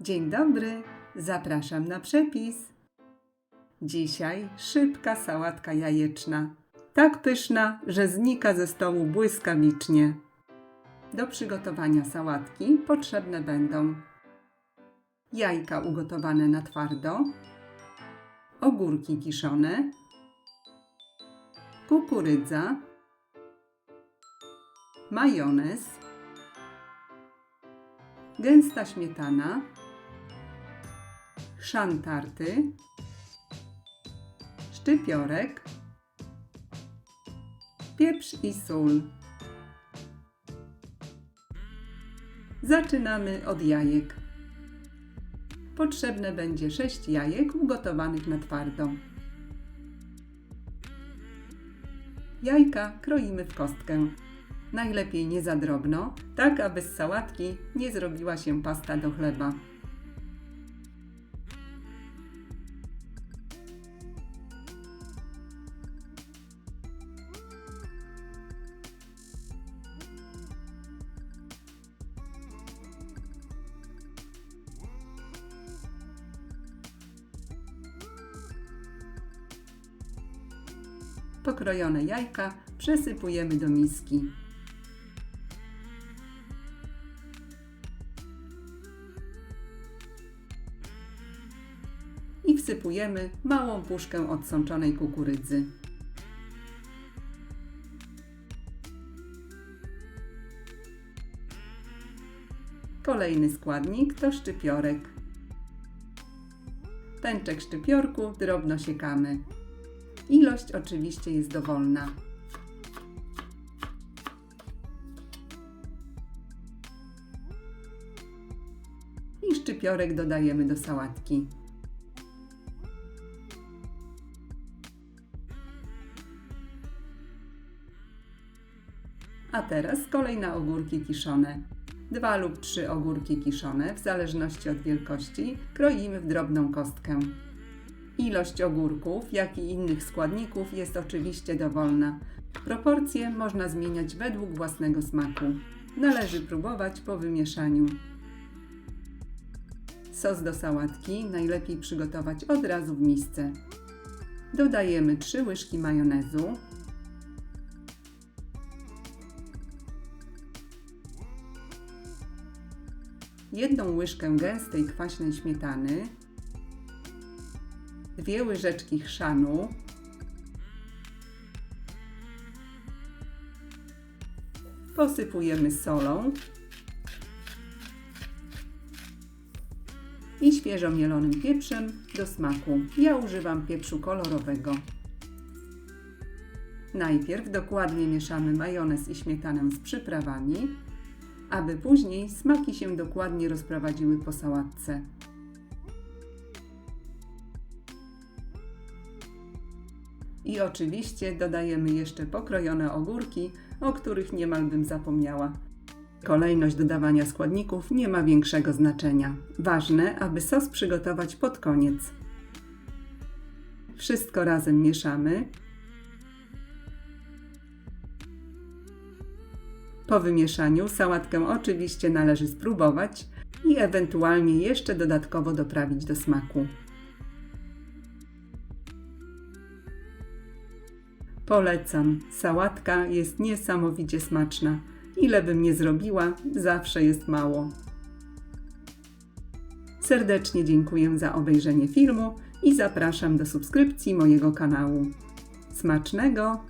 Dzień dobry, zapraszam na przepis. Dzisiaj szybka sałatka jajeczna. Tak pyszna, że znika ze stołu błyskawicznie. Do przygotowania sałatki potrzebne będą jajka ugotowane na twardo, ogórki kiszone, kukurydza, majonez, gęsta śmietana, chrzan tarty, szczypiorek, pieprz i sól. Zaczynamy od jajek. Potrzebne będzie 6 jajek ugotowanych na twardo. Jajka kroimy w kostkę. Najlepiej nie za drobno, tak aby z sałatki nie zrobiła się pasta do chleba. Pokrojone jajka przesypujemy do miski. I wsypujemy małą puszkę odsączonej kukurydzy. Kolejny składnik to szczypiorek. Pęczek szczypiorku drobno siekamy. Ilość oczywiście jest dowolna. I szczypiorek dodajemy do sałatki. A teraz kolej na ogórki kiszone. Dwa lub trzy ogórki kiszone, w zależności od wielkości, kroimy w drobną kostkę. Ilość ogórków, jak i innych składników jest oczywiście dowolna. Proporcje można zmieniać według własnego smaku. Należy próbować po wymieszaniu. Sos do sałatki najlepiej przygotować od razu w misce. Dodajemy 3 łyżki majonezu, jedną łyżkę gęstej kwaśnej śmietany, dwie łyżeczki chrzanu, posypujemy solą i świeżo mielonym pieprzem do smaku. Ja używam pieprzu kolorowego. Najpierw dokładnie mieszamy majonez i śmietanę z przyprawami, aby później smaki się dokładnie rozprowadziły po sałatce. I oczywiście dodajemy jeszcze pokrojone ogórki, o których niemal bym zapomniała. Kolejność dodawania składników nie ma większego znaczenia. Ważne, aby sos przygotować pod koniec. Wszystko razem mieszamy. Po wymieszaniu sałatkę oczywiście należy spróbować i ewentualnie jeszcze dodatkowo doprawić do smaku. Polecam. Sałatka jest niesamowicie smaczna. Ile bym nie zrobiła, zawsze jest mało. Serdecznie dziękuję za obejrzenie filmu i zapraszam do subskrypcji mojego kanału. Smacznego!